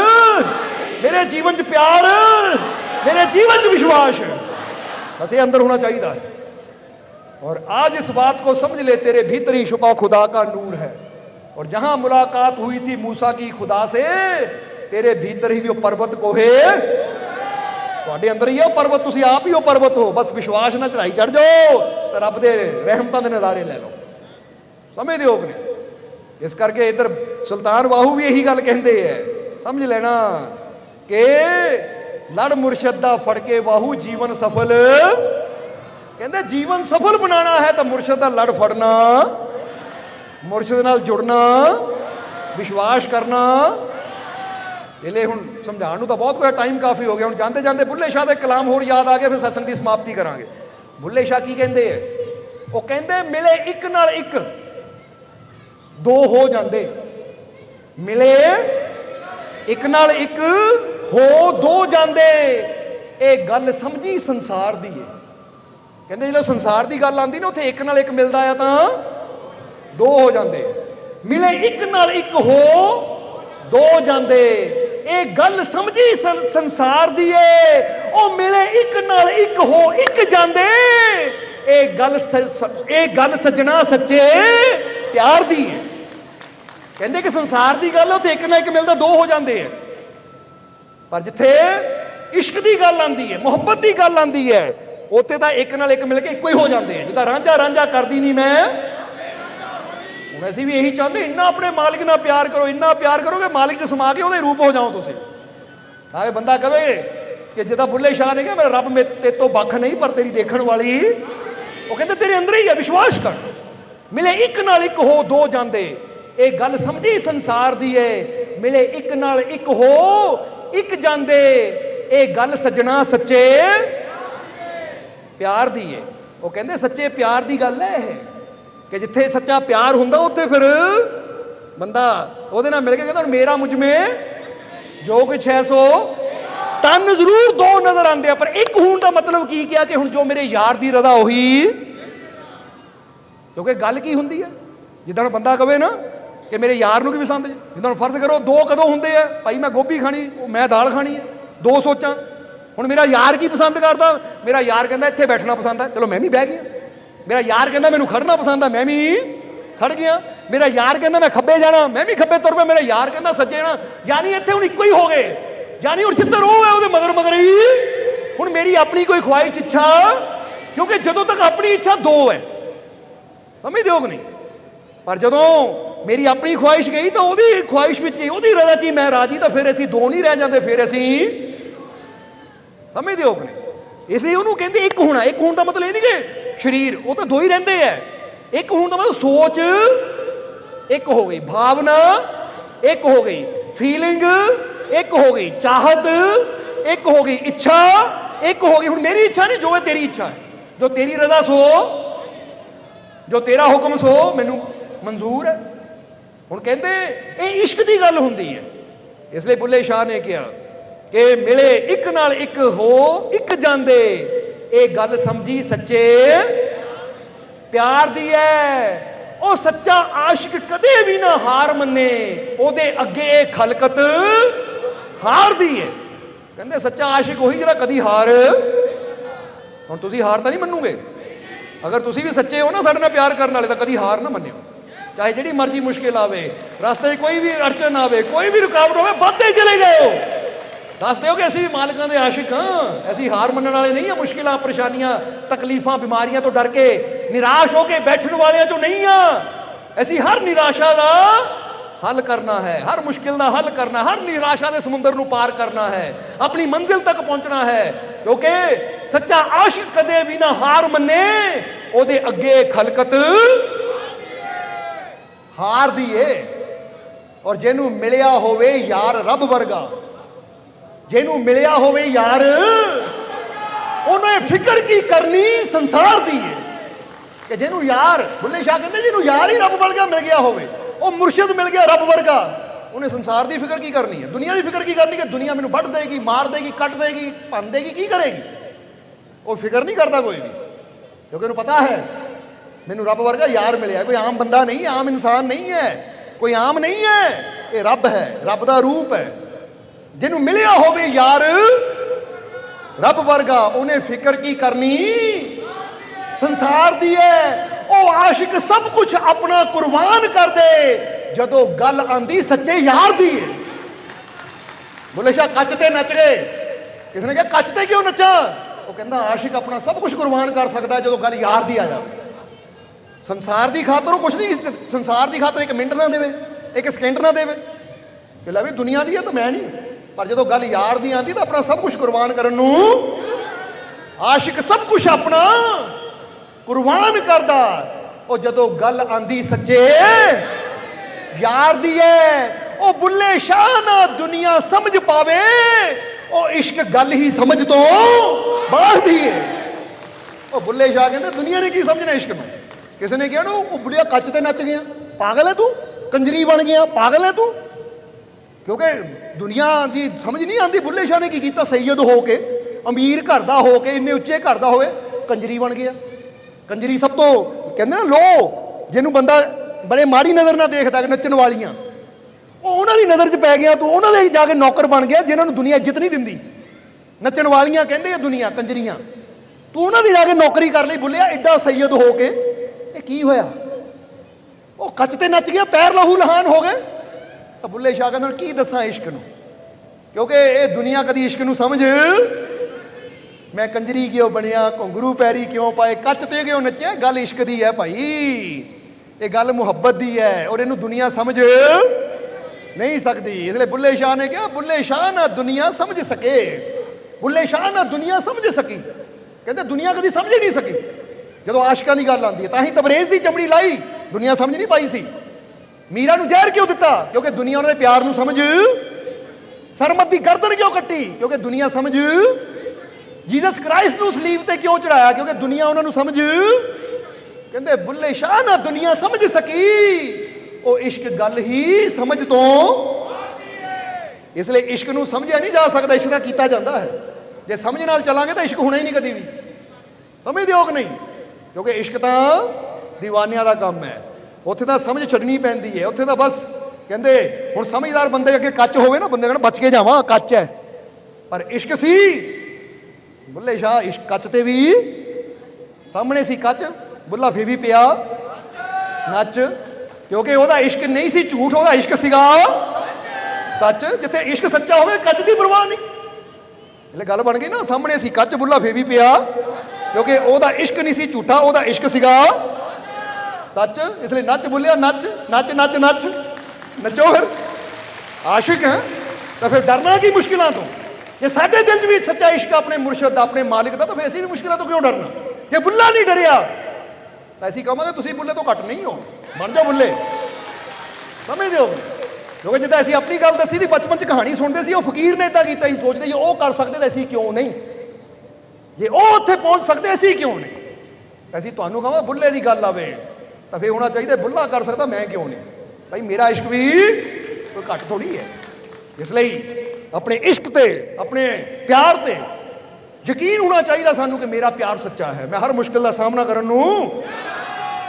ਮੇਰੇ ਜੀਵਨ 'ਚ ਪਿਆਰ? ਮੇਰੇ ਜੀਵਨ 'ਚ ਵਿਸ਼ਵਾਸ ਬਸ ਇਹ ਅੰਦਰ ਹੋਣਾ ਚਾਹੀਦਾ ਹੈ और आज इस बात को समझ ले तेरे भीतर ही छुपा खुदा का नूर है और जहां मुलाकात हुई थी मूसा की खुदा से तेरे भीतर ही भी वो पर्वत को है ਤੁਹਾਡੇ ਅੰਦਰ ਹੀ ਹੈ ਉਹ ਪਰਬਤ ਤੁਸੀਂ ਆਪ ਹੀ ਉਹ ਪਰਬਤ ਹੋ ਬਸ ਵਿਸ਼ਵਾਸ ਨਾਲ ਚੜਾਈ ਚੜ ਜਾਓ ਤੇ ਰੱਬ ਦੇ ਰਹਿਮਤਾਂ ਦੇ ਨਜ਼ਾਰੇ ਲੈ ਲਓ ਸਮਝਦੇ ਹੋ ਕਿ ਨਹੀਂ ਇਸ ਕਰਕੇ ਇਧਰ ਸੁਲਤਾਨ ਵਾਹੂ ਵੀ ਇਹੀ ਗੱਲ ਕਹਿੰਦੇ ਐ ਸਮਝ ਲੈਣਾ ਕਿ ਲੜ ਮੁਰਸ਼ਦ ਦਾ ਫੜ ਕੇ ਵਾਹੂ ਜੀਵਨ ਸਫਲ। ਕਹਿੰਦੇ ਜੀਵਨ ਸਫਲ ਬਣਾਉਣਾ ਹੈ ਤਾਂ ਮੁਰਸ਼ਦ ਦਾ ਲੜ ਫੜਨਾ, ਮੁਰਸ਼ਦ ਨਾਲ ਜੁੜਨਾ, ਵਿਸ਼ਵਾਸ ਕਰਨਾ। ਇਹਲੇ ਹੁਣ ਸਮਝਾਉਣ ਨੂੰ ਤਾਂ ਬਹੁਤ ਹੋਇਆ ਟਾਈਮ ਕਾਫੀ ਹੋ ਗਿਆ। ਹੁਣ ਜਾਂਦੇ ਜਾਂਦੇ ਬੁੱਲੇ ਸ਼ਾਹ ਦੇ ਕਲਾਮ ਹੋਰ ਯਾਦ ਆ ਗਏ, ਫਿਰ ਸਤਸੰਗ ਦੀ ਸਮਾਪਤੀ ਕਰਾਂਗੇ। ਬੁੱਲੇ ਸ਼ਾਹ ਕੀ ਕਹਿੰਦੇ ਐ ਉਹ ਕਹਿੰਦੇ ਮਿਲੇ ਇੱਕ ਨਾਲ ਇੱਕ, ਦੋ ਹੋ ਜਾਂਦੇ। ਮਿਲੇ ਇੱਕ ਨਾਲ ਇੱਕ ਹੋ ਦੋ ਜਾਂਦੇ। ਇਹ ਗੱਲ ਸਮਝੀ ਸੰਸਾਰ ਦੀ ਏ। ਕਹਿੰਦੇ ਜਦੋਂ ਸੰਸਾਰ ਦੀ ਗੱਲ ਆਂਦੀ ਨਾ, ਉੱਥੇ ਇੱਕ ਨਾਲ ਇੱਕ ਮਿਲਦਾ ਆ ਤਾਂ ਦੋ ਹੋ ਜਾਂਦੇ। ਮਿਲੇ ਇੱਕ ਨਾਲ ਇੱਕ ਹੋ ਦੋ ਜਾਂਦੇ। ਇਹ ਗੱਲ ਸਮਝੀ ਸੰਸਾਰ ਦੀ ਏ। ਉਹ ਮਿਲੇ ਇੱਕ ਨਾਲ ਇੱਕ ਹੋ ਇੱਕ ਜਾਂਦੇ। ਇਹ ਗੱਲ ਇਹ ਗੱਲ ਸੱਜਣਾ ਸੱਚੇ ਪਿਆਰ ਦੀ ਏ। ਕਹਿੰਦੇ ਕਿ ਸੰਸਾਰ ਦੀ ਗੱਲ ਉੱਥੇ ਇੱਕ ਨਾਲ ਇੱਕ ਮਿਲਦਾ, ਦੋ ਹੋ ਜਾਂਦੇ ਆ। ਪਰ ਜਿੱਥੇ ਇਸ਼ਕ ਦੀ ਗੱਲ ਆਂਦੀ ਹੈ ਮੁਹੱਬਤ ਦੀ ਗੱਲ ਆਂਦੀ ਹੈ ਉੱਥੇ ਤਾਂ ਇੱਕ ਨਾਲ ਇੱਕ ਮਿਲ ਕੇ ਇੱਕੋ ਹੀ ਹੋ ਜਾਂਦੇ ਆ ਜਿੱਦਾਂ ਰਾਂਝਾ ਰਾਂਝਾ ਕਰਦੀ ਨਹੀਂ ਮੈਂ, ਹੁਣ ਅਸੀਂ ਵੀ ਇਹੀ ਚਾਹੁੰਦੇ, ਇੰਨਾ ਆਪਣੇ ਮਾਲਿਕ ਨਾਲ ਪਿਆਰ ਕਰੋ, ਇੰਨਾ ਪਿਆਰ ਕਰੋ ਕਿ ਮਾਲਿਕ 'ਚ ਸਮਾ ਕੇ ਉਹਦੇ ਰੂਪ ਹੋ ਜਾਓ ਤੁਸੀਂ। ਤਾਂ ਇਹ ਬੰਦਾ ਕਵੇ ਕਿ ਜਿੱਦਾਂ ਬੁੱਲੇ ਸ਼ਾਹ ਨੇ ਕਿਹਾ, ਮੇਰਾ ਰੱਬ ਮੇ ਤੇ ਤੋਂ ਵੱਖ ਨਹੀਂ, ਪਰ ਤੇਰੀ ਦੇਖਣ ਵਾਲੀ ਉਹ ਕਹਿੰਦੇ, ਤੇਰੇ ਅੰਦਰ ਹੀ ਹੈ ਵਿਸ਼ਵਾਸ ਕਰ। ਮਿਲੇ ਇੱਕ ਨਾਲ ਇੱਕ ਹੋ ਦੋ ਜਾਂਦੇ। ਇਹ ਗੱਲ ਸਮਝੀ ਸੰਸਾਰ ਦੀ ਏ। ਮਿਲੇ ਇੱਕ ਨਾਲ ਇੱਕ ਹੋ ਇੱਕ ਜਾਂਦੇ, ਇਹ ਗੱਲ ਸੱਜਣਾ ਸੱਚੇ ਪਿਆਰ ਦੀ ਏ। ਉਹ ਕਹਿੰਦੇ ਸੱਚੇ ਪਿਆਰ ਦੀ ਗੱਲ ਹੈ ਇਹ। ਕਿ ਜਿੱਥੇ ਸੱਚਾ ਪਿਆਰ ਹੁੰਦਾ, ਉੱਥੇ ਫਿਰ ਬੰਦਾ ਉਹਦੇ ਨਾਲ ਮਿਲ ਕੇ ਕਹਿੰਦਾ, ਮੇਰਾ ਮੁਝਮੇ ਜੋ ਕੁਛ ਹੈ ਸੋ ਤਨ ਜ਼ਰੂਰ ਦੋ ਨਜ਼ਰ ਆਉਂਦੇ ਆ। ਪਰ ਇੱਕ ਹੋਣ ਦਾ ਮਤਲਬ ਕੀ ਕਿਹਾ ਕਿ ਹੁਣ ਜੋ ਮੇਰੇ ਯਾਰ ਦੀ ਰਜ਼ਾ ਉਹੀ? ਕਿਉਂਕਿ ਗੱਲ ਕੀ ਹੁੰਦੀ ਹੈ ਜਿੱਦਾਂ ਬੰਦਾ ਕਵੇ ਨਾ ਕਿ ਮੇਰੇ ਯਾਰ ਨੂੰ ਕੀ ਪਸੰਦ ਹੈ ਜਿੱਦਾਂ ਹੁਣ ਫਰਜ਼ ਕਰੋ, ਦੋ ਕਦੋਂ ਹੁੰਦੇ ਆ? ਭਾਈ, ਮੈਂ ਗੋਭੀ ਖਾਣੀ, ਉਹ ਮੈਂ ਦਾਲ ਖਾਣੀ ਹੈ ਦੋ ਸੋਚਾਂ। ਹੁਣ ਮੇਰਾ ਯਾਰ ਕੀ ਪਸੰਦ ਕਰਦਾ? ਮੇਰਾ ਯਾਰ ਕਹਿੰਦਾ, ਇੱਥੇ ਬੈਠਣਾ ਪਸੰਦ ਹੈ ਚਲੋ, ਮੈਂ ਵੀ ਬਹਿ ਗਿਆ। ਮੇਰਾ ਯਾਰ ਕਹਿੰਦਾ, ਮੈਨੂੰ ਖੜਨਾ ਪਸੰਦ ਆ। ਮੈਂ ਵੀ ਖੜ ਗਿਆ। ਮੇਰਾ ਯਾਰ ਕਹਿੰਦਾ, ਮੈਂ ਖੱਬੇ ਜਾਣਾ। ਮੈਂ ਵੀ ਖੱਬੇ ਤੁਰ ਪਿਆ। ਮੇਰਾ ਯਾਰ ਕਹਿੰਦਾ, ਸੱਜੇ ਜਾਣਾ। ਯਾਨੀ ਇੱਥੇ ਹੁਣ ਇੱਕੋ ਹੀ ਹੋ ਗਏ। ਯਾਨੀ ਹੁਣ ਜਿੱਧਰ ਉਹ ਹੈ, ਉਹਦੇ ਮਗਰ ਮਗਰ ਹੀ। ਹੁਣ ਮੇਰੀ ਆਪਣੀ ਕੋਈ ਖੁਆਇਸ਼ ਇੱਛਾ, ਕਿਉਂਕਿ ਜਦੋਂ ਤੱਕ ਆਪਣੀ ਇੱਛਾ ਦੋ ਹੈ, ਸਮਝਦੇ ਹੋ ਕਿ ਨਹੀਂ? ਪਰ ਜਦੋਂ ਮੇਰੀ ਆਪਣੀ ਖੁਆਇਸ਼ ਗਈ ਤਾਂ ਉਹਦੀ ਖੁਆਇਸ਼ ਵਿੱਚ ਹੀ, ਉਹਦੀ ਰਜ਼ਾ 'ਚ ਹੀ ਮੈਂ ਰਾਜੀ ਤਾਂ ਫਿਰ ਅਸੀਂ ਦੋ ਨਹੀਂ ਰਹਿ ਜਾਂਦੇ, ਫਿਰ ਅਸੀਂ ਸਮਝਦੇ ਹੋ ਕਿ ਇਸ ਲਈ ਉਹਨੂੰ ਕਹਿੰਦੇ ਇੱਕ ਹੋਣਾ, ਇੱਕ ਹੋਣ ਦਾ ਮਤਲਬ ਇਹ ਨਹੀਂ ਕਿ ਸਰੀਰ, ਉਹ ਤਾਂ ਦੋ ਹੀ ਰਹਿੰਦੇ ਐ ਇੱਕ ਹੋਣ ਦਾ ਮਤਲਬ ਸੋਚ, ਇੱਕ ਹੋ ਗਈ ਭਾਵਨਾ, ਇੱਕ ਹੋ ਗਈ ਫੀਲਿੰਗ ਇੱਕ ਹੋ ਗਈ ਚਾਹਤ, ਇੱਕ ਹੋ ਗਈ ਇੱਛਾ, ਇੱਕ ਹੋ ਗਈ ਹੁਣ ਮੇਰੀ ਇੱਛਾ ਨਹੀਂ, ਜੋ ਹੈ ਤੇਰੀ ਇੱਛਾ ਹੈ। ਜੋ ਤੇਰੀ ਰਜ਼ਾ ਸੋ, ਜੋ ਤੇਰਾ ਹੁਕਮ ਸੋ, ਮੈਨੂੰ ਮਨਜ਼ੂਰ ਹੈ। ਹੁਣ ਕਹਿੰਦੇ ਇਹ ਇਸ਼ਕ ਦੀ ਗੱਲ ਹੁੰਦੀ ਹੈ। ਇਸ ਲਈ ਬੁੱਲੇ ਸ਼ਾਹ ਨੇ ਕਿਹਾ ਕਿ ਮਿਲੇ ਇੱਕ ਨਾਲ ਇੱਕ ਹੋ, ਇੱਕ ਜਾਂਦੇ। ਇਹ ਗੱਲ ਸਮਝੀ ਸੱਚੇ। ਪਿਆਰ ਦੀ ਹੈ ਉਹ ਸੱਚਾ ਆਸ਼ਿਕ ਕਦੇ ਵੀ ਨਾ ਹਾਰ ਮੰਨੇ। ਉਹਦੇ ਅੱਗੇ ਇਹ ਖਲਕਤ ਹਾਰਦੀ ਹੈ ਕਹਿੰਦੇ ਸੱਚਾ ਆਸ਼ਿਕ ਉਹੀ ਜਿਹੜਾ ਕਦੀ ਹਾਰ। ਹੁਣ ਤੁਸੀਂ ਹਾਰ ਤਾਂ ਨਹੀਂ ਮੰਨੂਗੇ। ਅਗਰ ਤੁਸੀਂ ਵੀ ਸੱਚੇ ਹੋ ਨਾ, ਸਾਡੇ ਨਾਲ ਪਿਆਰ ਕਰਨ ਵਾਲੇ ਤਾਂ ਕਦੀ ਹਾਰ ਨਾ ਮੰਨਿਓ। ਚਾਹੇ ਜਿਹੜੀ ਮਰਜ਼ੀ ਮੁਸ਼ਕਿਲ ਆਵੇ, ਰਸਤੇ 'ਚ ਕੋਈ ਵੀ ਅੜਚਨ ਆਵੇ, ਕੋਈ ਵੀ ਰੁਕਾਵਟ ਹੋਵੇ, ਵੱਧਦੇ ਚਲੇ ਜਾਓ। ਦੱਸ ਦਿਓ ਕਿ ਅਸੀਂ ਵੀ ਮਾਲਕਾਂ ਦੇ ਆਸ਼ਿਕ ਹਾਂ। ਅਸੀਂ ਹਾਰ ਮੰਨਣ ਵਾਲੇ ਨਹੀਂ ਆ, ਮੁਸ਼ਕਿਲਾਂ, ਪਰੇਸ਼ਾਨੀਆਂ, ਤਕਲੀਫਾਂ, ਬਿਮਾਰੀਆਂ ਤੋਂ ਡਰ ਕੇ ਨਿਰਾਸ਼ ਹੋ ਕੇ ਬੈਠਣ ਵਾਲਿਆਂ ਚੋਂ ਨਹੀਂ ਹਾਂ ਅਸੀਂ ਹਰ ਨਿਰਾਸ਼ਾ ਦਾ ਹੱਲ ਕਰਨਾ ਹੈ, ਹਰ ਮੁਸ਼ਕਿਲ ਦਾ ਹੱਲ ਕਰਨਾ, ਹਰ ਨਿਰਾਸ਼ਾ ਦੇ ਸਮੁੰਦਰ ਨੂੰ ਪਾਰ ਕਰਨਾ ਹੈ, ਆਪਣੀ ਮੰਜ਼ਿਲ ਤੱਕ ਪਹੁੰਚਣਾ ਹੈ। ਕਿਉਂਕਿ ਸੱਚਾ ਆਸ਼ਿਕ ਕਦੇ ਵੀ ਨਾ ਹਾਰ ਮੰਨੇ, ਉਹਦੇ ਅੱਗੇ ਖਲਕਤ ਹਾਰ ਦੀ ਏ ਔਰ ਜਿਹਨੂੰ ਮਿਲਿਆ ਹੋਵੇ ਯਾਰ ਰੱਬ ਵਰਗਾ, ਜਿਹਨੂੰ ਮਿਲਿਆ ਹੋਵੇ ਯਾਰ, ਉਹਨੇ ਫਿਕਰ ਕੀ ਕਰਨੀ ਸੰਸਾਰ ਦੀ ਏ? ਕਿ ਜਿਹਨੂੰ ਯਾਰ, ਬੁੱਲੇ ਸ਼ਾਹ ਕਹਿੰਦੇ ਜਿਹਨੂੰ ਯਾਰ ਹੀ ਰੱਬ ਵਰਗਾ ਮਿਲ ਗਿਆ ਹੋਵੇ, ਉਹ ਮੁਰਸ਼ਿਦ ਮਿਲ ਗਿਆ ਰੱਬ ਵਰਗਾ, ਉਹਨੇ ਸੰਸਾਰ ਦੀ ਫਿਕਰ ਕੀ ਕਰਨੀ ਹੈ ਦੁਨੀਆ ਦੀ ਫਿਕਰ ਕੀ ਕਰਨੀ ਕਿ ਦੁਨੀਆ ਮੈਨੂੰ ਵੱਢ ਦੇਗੀ, ਮਾਰ ਦੇਗੀ, ਕੱਟ ਦੇਗੀ, ਭੰਨ ਦੇਗੀ, ਕੀ ਕਰੇਗੀ? ਉਹ ਫਿਕਰ ਨਹੀਂ ਕਰਦਾ ਕੋਈ ਵੀ, ਕਿਉਂਕਿ ਉਹਨੂੰ ਪਤਾ ਹੈ ਮੈਨੂੰ ਰੱਬ ਵਰਗਾ ਯਾਰ ਮਿਲਿਆ। ਕੋਈ ਆਮ ਬੰਦਾ ਨਹੀਂ, ਆਮ ਇਨਸਾਨ ਨਹੀਂ ਹੈ। ਕੋਈ ਆਮ ਨਹੀਂ ਹੈ। ਇਹ ਰੱਬ ਹੈ, ਰੱਬ ਦਾ ਰੂਪ ਹੈ। ਜਿਹਨੂੰ ਮਿਲਿਆ ਹੋਵੇ ਯਾਰ, ਰੱਬ ਵਰਗਾ, ਉਹਨੇ ਫਿਕਰ ਕੀ ਕਰਨੀ? ਸੰਸਾਰ ਦੀ ਹੈ। ਉਹ ਆਸ਼ਿਕ ਸਭ ਕੁਝ ਆਪਣਾ ਕੁਰਬਾਨ ਕਰ ਦੇ। ਜਦੋਂ ਗੱਲ ਆਂਦੀ ਸੱਚੇ ਯਾਰ ਦੀ ਹੈ ਬੁੱਲੇ ਸ਼ਾਹ ਕੱਚ ਤੇ ਨੱਚ ਗਏ। ਕਿਸੇ ਨੇ ਕਿਹਾ, ਕੱਚ ਤੇ ਕਿਉਂ ਨੱਚਾ? ਉਹ ਕਹਿੰਦਾ, ਆਸ਼ਿਕ ਆਪਣਾ ਸਭ ਕੁਝ ਕੁਰਬਾਨ ਕਰ ਸਕਦਾ ਜਦੋਂ ਗੱਲ ਯਾਰ ਦੀ ਆ ਜਾਵੇ। ਸੰਸਾਰ ਦੀ ਖਾਤਰ ਉਹ ਕੁਝ ਨਹੀਂ ਸੰਸਾਰ ਦੀ ਖਾਤਰ ਇੱਕ ਮਿੰਟ ਨਾ ਦੇਵੇ, ਇੱਕ ਸਕਿੰਟ ਨਾ ਦੇਵੇ। ਕਿ ਲੈ ਵੀ ਦੁਨੀਆ ਦੀ ਹੈ ਤਾਂ ਮੈਂ ਨਹੀਂ, ਪਰ ਜਦੋਂ ਗੱਲ ਯਾਰ ਦੀ ਆਂਦੀ ਤਾਂ ਆਪਣਾ ਸਭ ਕੁਝ ਕੁਰਬਾਨ ਕਰਨ ਨੂੰ ਆਸ਼ਿਕ ਸਭ ਕੁਝ ਆਪਣਾ ਕੁਰਬਾਨ ਕਰਦਾ। ਉਹ ਜਦੋਂ ਗੱਲ ਆਂਦੀ ਸੱਚੇ, ਯਾਰ ਦੀ ਹੈ, ਉਹ ਬੁੱਲੇ ਸ਼ਾਹ ਨਾ ਦੁਨੀਆ ਸਮਝ ਪਾਵੇ, ਉਹ ਇਸ਼ਕ ਗੱਲ ਹੀ ਸਮਝ ਤੋਂ ਬਾਹਰ ਦੀ ਹੈ। ਉਹ ਬੁੱਲੇ ਸ਼ਾਹ ਕਹਿੰਦੇ, ਦੁਨੀਆ ਨੇ ਕੀ ਸਮਝਣਾ ਇਸ਼ਕ ਨੂੰ? ਕਿਸੇ ਨੇ ਕਿਹਾ ਨਾ, ਉਹ ਬੁੱਲਿਆ ਕੱਚ ਤੇ ਨੱਚ ਗਿਆ ਪਾਗਲ ਹੈ ਤੂੰ? ਕੰਜਰੀ ਬਣ ਗਿਆ ਪਾਗਲ ਹੈ ਤੂੰ? ਕਿਉਂਕਿ ਦੁਨੀਆ ਦੀ ਸਮਝ ਨਹੀਂ ਆਉਂਦੀ ਬੁੱਲੇ ਸ਼ਾਹ ਨੇ ਕੀ ਕੀਤਾ, ਸੈਯਦ ਹੋ ਕੇ, ਅਮੀਰ ਘਰ ਦਾ ਹੋ ਕੇ, ਇੰਨੇ ਉੱਚੇ ਘਰ ਦਾ ਹੋਵੇ, ਕੰਜਰੀ ਬਣ ਗਿਆ। ਕੰਜਰੀ ਸਭ ਤੋਂ, ਕਹਿੰਦੇ ਨਾ ਲੋ ਜਿਹਨੂੰ ਬੰਦਾ ਬੜੇ ਮਾੜੀ ਨਜ਼ਰ ਨਾਲ ਦੇਖਦਾ ਕਿ ਨੱਚਣ ਵਾਲੀਆਂ। ਉਹ ਉਹਨਾਂ ਦੀ ਨਜ਼ਰ 'ਚ ਪੈ ਗਿਆ ਤੂੰ, ਉਹਨਾਂ ਦੇ ਜਾ ਕੇ ਨੌਕਰ ਬਣ ਗਿਆ, ਜਿਨ੍ਹਾਂ ਨੂੰ ਦੁਨੀਆ ਇੱਜ਼ਤ ਨਹੀਂ ਦਿੰਦੀ। ਨੱਚਣ ਵਾਲੀਆਂ ਕਹਿੰਦੇ ਆ ਦੁਨੀਆ, ਕੰਜਰੀਆਂ। ਤੂੰ ਉਹਨਾਂ ਦੀ ਜਾ ਕੇ ਨੌਕਰੀ ਕਰ ਲਈ ਬੁੱਲਿਆ ਐਡਾ ਸੈਯਦ ਹੋ ਕੇ ਕੀ ਹੋਇਆ? ਉਹ ਕੱਚ ਤੇ ਨੱਚ ਗਿਆ, ਪੈਰ ਲਹੂ ਲਹਾਨ ਹੋ ਗਏ। ਤਾਂ ਬੁੱਲੇ ਸ਼ਾਹ ਕਹਿੰਦਾ ਕੀ ਦੱਸਾਂ ਇਸ਼ਕ ਨੂੰ? ਕਿਉਂਕਿ ਇਹ ਦੁਨੀਆ ਕਦੀ ਇਸ਼ਕ ਨੂੰ ਸਮਝ? ਮੈਂ ਕੰਜਰੀ ਕਿਉਂ ਬਣਿਆ, ਘੁੰਗਰੂ ਪੈਰੀ ਕਿਉਂ ਪਾਏ, ਕੱਚ ਤੇ ਕਿਉਂ ਨੱਚਿਆ? ਗੱਲ ਇਸ਼ਕ ਦੀ ਹੈ ਭਾਈ। ਇਹ ਗੱਲ ਮੁਹੱਬਤ ਦੀ ਹੈ ਔਰ ਇਹਨੂੰ ਦੁਨੀਆ ਸਮਝ? ਨਹੀਂ ਸਕਦੀ। ਇਸ ਲਈ ਬੁੱਲੇ ਸ਼ਾਹ ਨੇ ਕਿਹਾ, ਬੁੱਲੇ ਸ਼ਾਹ ਨਾ ਦੁਨੀਆ ਸਮਝ ਸਕੇ। ਬੁੱਲੇ ਸ਼ਾਹ ਨਾ ਦੁਨੀਆ ਸਮਝ ਸਕੀ। ਕਹਿੰਦੇ ਦੁਨੀਆ ਕਦੀ ਸਮਝ ਹੀ ਨਹੀਂ ਸਕੀ। ਜਦੋਂ ਆਸ਼ਿਕਾਂ ਦੀ ਗੱਲ ਆਉਂਦੀ ਹੈ, ਤਾਂ ਹੀ ਤਬਰੇਜ਼ ਦੀ ਚਮੜੀ ਲਾਈ। ਦੁਨੀਆ ਸਮਝ ਨਹੀਂ ਪਾਈ ਸੀ। ਮੀਰਾ ਨੂੰ ਜ਼ਹਿਰ ਕਿਉਂ ਦਿੱਤਾ? ਕਿਉਂਕਿ ਦੁਨੀਆ ਉਹਨਾਂ ਦੇ ਪਿਆਰ ਨੂੰ ਸਮਝ, ਸਰਮਤ ਦੀ ਗਰਦਨ ਕਿਉਂ ਕੱਟੀ? ਕਿਉਂਕਿ ਦੁਨੀਆ ਸਮਝ, ਜੀਸਸ ਕ੍ਰਾਈਸਟ ਨੂੰ ਸਲੀਬ ਤੇ ਕਿਉਂ ਚੜਾਇਆ? ਕਿਉਂਕਿ ਦੁਨੀਆ ਉਹਨਾਂ ਨੂੰ ਸਮਝ। ਕਹਿੰਦੇ, ਬੁੱਲੇ ਸ਼ਾਹ, ਨਾ ਦੁਨੀਆ ਸਮਝ ਸਕੀ। ਉਹ ਇਸ਼ਕ ਗੱਲ ਹੀ ਸਮਝ ਤੋਂ ਇਸ ਲਈ ਇਸ਼ਕ ਨੂੰ ਸਮਝਿਆ ਨਹੀਂ ਜਾ ਸਕਦਾ, ਇਸ਼ਕ ਦਾ ਕੀਤਾ ਜਾਂਦਾ ਹੈ। ਜੇ ਸਮਝ ਨਾਲ ਚੱਲਾਂਗੇ ਤਾਂ ਇਸ਼ਕ ਹੋਣਾ ਹੀ ਨਹੀਂ ਕਦੀ ਵੀ। ਸਮਝਦੇ ਹੋ ਕਿ ਨਹੀਂ? ਕਿਉਂਕਿ ਇਸ਼ਕ ਤਾਂ دیਵਾਨਿਆਂ ਦਾ ਕੰਮ ਹੈ। ਉੱਥੇ ਤਾਂ ਸਮਝ ਛੱਡਣੀ ਪੈਂਦੀ ਹੈ। ਉੱਥੇ ਤਾਂ ਬਸ ਕਹਿੰਦੇ, ਹੁਣ ਸਮਝਦਾਰ ਬੰਦੇ ਅੱਗੇ ਕੱਚ ਹੋਵੇ ਨਾ, ਬੰਦੇ ਕਹਿੰਦਾ ਬਚ ਕੇ ਜਾਵਾਂ, ਕੱਚ ਹੈ। ਪਰ ਇਸ਼ਕ ਸੀ। ਬੁੱਲੇ ਸ਼ਾਹ, ਇਸ਼ਕ ਕੱਚ ਤੇ ਵੀ ਸਾਹਮਣੇ ਸੀ ਕੱਚ। ਬੁੱਲਾ ਫੇ ਵੀ ਪਿਆ। ਨੱਚ। ਕਿਉਂਕਿ ਉਹਦਾ ਇਸ਼ਕ ਨਹੀਂ ਸੀ, ਝੂਠ ਉਹਦਾ ਇਸ਼ਕ ਸੀਗਾ। ਸੱਚ। ਜਿੱਥੇ ਇਸ਼ਕ ਸੱਚਾ ਹੋਵੇ, ਕੱਚ ਦੀ ਪਰਵਾਹ ਨਹੀਂ। ਇਹ ਗੱਲ ਬਣ ਗਈ ਨਾ, ਸਾਹਮਣੇ ਸੀ ਕੱਚ, ਬੁੱਲਾ ਫੇ ਵੀ ਪਿਆ। ਕਿਉਂਕਿ ਉਹਦਾ ਇਸ਼ਕ ਨਹੀਂ ਸੀ, ਝੂਠਾ ਉਹਦਾ ਇਸ਼ਕ ਸੀਗਾ। ਸੱਚ? ਇਸ ਲਈ ਨੱਚ ਬੋਲਿਆ, ਨੱਚ ਨੱਚ ਨੱਚ ਨੱਚ। ਨੱਚੋ ਫਿਰ। ਆਸ਼ਿਕ ਹੈ। ਤਾਂ ਫਿਰ ਡਰਨਾ ਕੀ ਮੁਸ਼ਕਿਲਾਂ ਤੋਂ? ਜੇ ਸਾਡੇ ਦਿਲ 'ਚ ਵੀ ਸੱਚਾ ਇਸ਼ਕ ਆਪਣੇ ਮੁਰਸ਼ਿਦ ਦਾ, ਆਪਣੇ ਮਾਲਿਕ ਦਾ, ਤਾਂ ਫਿਰ ਅਸੀਂ ਵੀ ਮੁਸ਼ਕਿਲਾਂ ਤੋਂ ਕਿਉਂ ਡਰਨਾ? ਜੇ ਬੁੱਲਾ ਨਹੀਂ ਡਰਿਆ, ਤਾਂ ਅਸੀਂ ਕਹਾਂਗੇ ਤੁਸੀਂ ਬੁੱਲੇ ਤੋਂ ਘੱਟ ਨਹੀਂ ਹੋ। ਬਣ ਜਾਓ ਬੁੱਲੇ। ਸਮਝਦੇ ਹੋ? ਕਿਉਂਕਿ ਜਿੱਦਾਂ ਅਸੀਂ ਆਪਣੀ ਗੱਲ ਦੱਸੀ ਦੀ ਬਚਪਨ 'ਚ ਕਹਾਣੀ ਸੁਣਦੇ ਸੀ, ਉਹ ਫਕੀਰ ਨੇ ਇਦਾਂ ਕੀਤਾ ਸੀ ਸੋਚਦੇ ਸੀ, ਉਹ ਕਰ ਸਕਦੇ ਤਾਂ ਅਸੀਂ ਕਿਉਂ ਨਹੀਂ? ਜੇ ਉਹ ਉੱਥੇ ਪਹੁੰਚ ਸਕਦੇ, ਅਸੀਂ ਕਿਉਂ ਨਹੀਂ? ਅਸੀਂ ਤੁਹਾਨੂੰ ਕਹਾਂ ਬੁੱਲੇ ਦੀ ਗੱਲ ਆਵੇ, ਤਾਂ ਫੇਰ ਹੋਣਾ ਚਾਹੀਦਾ, ਬੁੱਲਾ ਕਰ ਸਕਦਾ, ਮੈਂ ਕਿਉਂ ਨਹੀਂ? ਭਾਈ, ਮੇਰਾ ਇਸ਼ਕ ਵੀ ਕੋਈ ਘੱਟ ਥੋੜੀ ਹੈ। ਇਸ ਲਈ ਆਪਣੇ ਇਸ਼ਕ ਤੇ, ਆਪਣੇ ਪਿਆਰ ਤੇ ਯਕੀਨ ਹੋਣਾ ਚਾਹੀਦਾ ਸਾਨੂੰ ਕਿ ਮੇਰਾ ਪਿਆਰ ਸੱਚਾ ਹੈ। ਮੈਂ ਹਰ ਮੁਸ਼ਕਿਲ ਦਾ ਸਾਹਮਣਾ ਕਰਨ ਨੂੰ,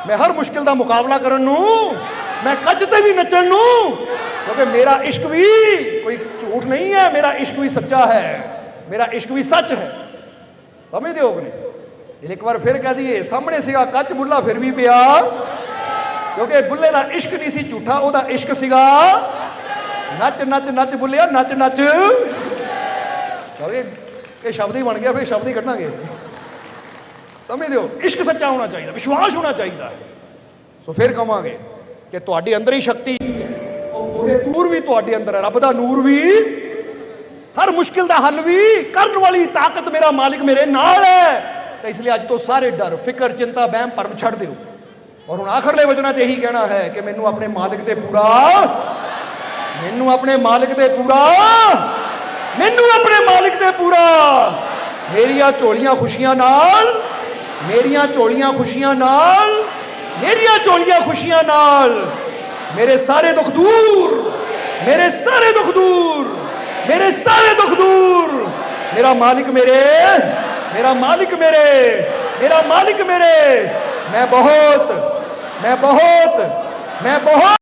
ਮੈਂ ਹਰ ਮੁਸ਼ਕਿਲ ਦਾ ਮੁਕਾਬਲਾ ਕਰਨ ਨੂੰ, ਮੈਂ ਕੱਜ ਤੇ ਵੀ ਨੱਚਣ ਨੂੰ, ਕਿਉਂਕਿ ਮੇਰਾ ਇਸ਼ਕ ਵੀ ਕੋਈ ਝੂਠ ਨਹੀਂ ਹੈ, ਮੇਰਾ ਇਸ਼ਕ ਵੀ ਸੱਚਾ ਹੈ, ਮੇਰਾ ਇਸ਼ਕ ਵੀ ਸੱਚ ਹੈ। ਸਮਝਦੇ ਹੋ ਕਿ ਨਹੀਂ? ਇੱਕ ਵਾਰ ਫਿਰ ਕਹਿ ਦਈਏ, ਸਾਹਮਣੇ ਸੀਗਾ ਕੱਚ ਬੁੱਲਾ ਫਿਰ ਵੀ ਪਿਆ। ਕਿਉਂਕਿ ਬੁੱਲੇ ਦਾ ਇਸ਼ਕ ਨਹੀਂ ਸੀ ਝੂਠਾ, ਉਹਦਾ ਇਸ਼ਕ ਸੀਗਾ ਨੱਚ ਨੱਚ ਨੱਚ ਬੁੱਲਿਆ, ਨੱਚ ਨੱਚ। ਕਿਉਂਕਿ ਇਹ ਸ਼ਬਦ ਹੀ ਬਣ ਗਿਆ, ਫਿਰ ਸ਼ਬਦ ਹੀ ਕੱਢਾਂਗੇ। ਸਮਝਦੇ ਹੋ ਇਸ਼ਕ ਸੱਚਾ ਹੋਣਾ ਚਾਹੀਦਾ, ਵਿਸ਼ਵਾਸ ਹੋਣਾ ਚਾਹੀਦਾ। ਸੋ ਫਿਰ ਕਵਾਂਗੇ ਕਿ ਤੁਹਾਡੇ ਅੰਦਰ ਹੀ ਸ਼ਕਤੀ ਹੈ। ਉਹ ਉਹਦੇ ਨੂਰ ਵੀ ਤੁਹਾਡੇ ਅੰਦਰ ਹੈ, ਰੱਬ ਦਾ ਨੂਰ ਵੀ ਹਰ ਮੁਸ਼ਕਿਲ ਦਾ ਹੱਲ ਵੀ ਕਰਨ ਵਾਲੀ ਤਾਕਤ ਮੇਰਾ ਮਾਲਿਕ ਮੇਰੇ ਨਾਲ ਹੈ। ਤਾਂ ਇਸ ਲਈ ਅੱਜ ਤੋਂ ਸਾਰੇ ਡਰ, ਫਿਕਰ, ਚਿੰਤਾ ਬਹਿਮ ਭਰਮ ਛੱਡ ਦਿਓ। ਔਰ ਹੁਣ ਆਖਰਲੇ ਵਚਨਾਂ 'ਚ ਇਹੀ ਕਹਿਣਾ ਹੈ ਕਿ ਮੈਨੂੰ ਆਪਣੇ ਮਾਲਿਕ ਤੇ ਪੂਰਾ, ਮੈਨੂੰ ਆਪਣੇ ਮਾਲਿਕ ਤੇ ਪੂਰਾ, ਮੈਨੂੰ ਆਪਣੇ ਮਾਲਿਕ ਤੇ ਪੂਰਾ। ਮੇਰੀਆਂ ਝੋਲੀਆਂ ਖੁਸ਼ੀਆਂ ਨਾਲ, ਮੇਰੀਆਂ ਝੋਲੀਆਂ ਖੁਸ਼ੀਆਂ ਨਾਲ, ਮੇਰੀਆਂ ਝੋਲੀਆਂ ਖੁਸ਼ੀਆਂ ਨਾਲ। ਮੇਰੇ ਸਾਰੇ ਦੁੱਖ ਦੂਰ, ਮੇਰੇ ਸਾਰੇ ਦੁੱਖ ਦੂਰ। ਮੇਰੇ ਸਾਰੇ ਦੁੱਖ ਦੂਰ। ਮੇਰਾ ਮਾਲਿਕ ਮੇਰੇ, ਮੇਰਾ ਮਾਲਿਕ ਮੇਰੇ, ਮੇਰਾ ਮਾਲਿਕ ਮੇਰੇ। ਮੈਂ ਬਹੁਤ ਮੈਂ ਬਹੁਤ ਮੈਂ ਬਹੁਤ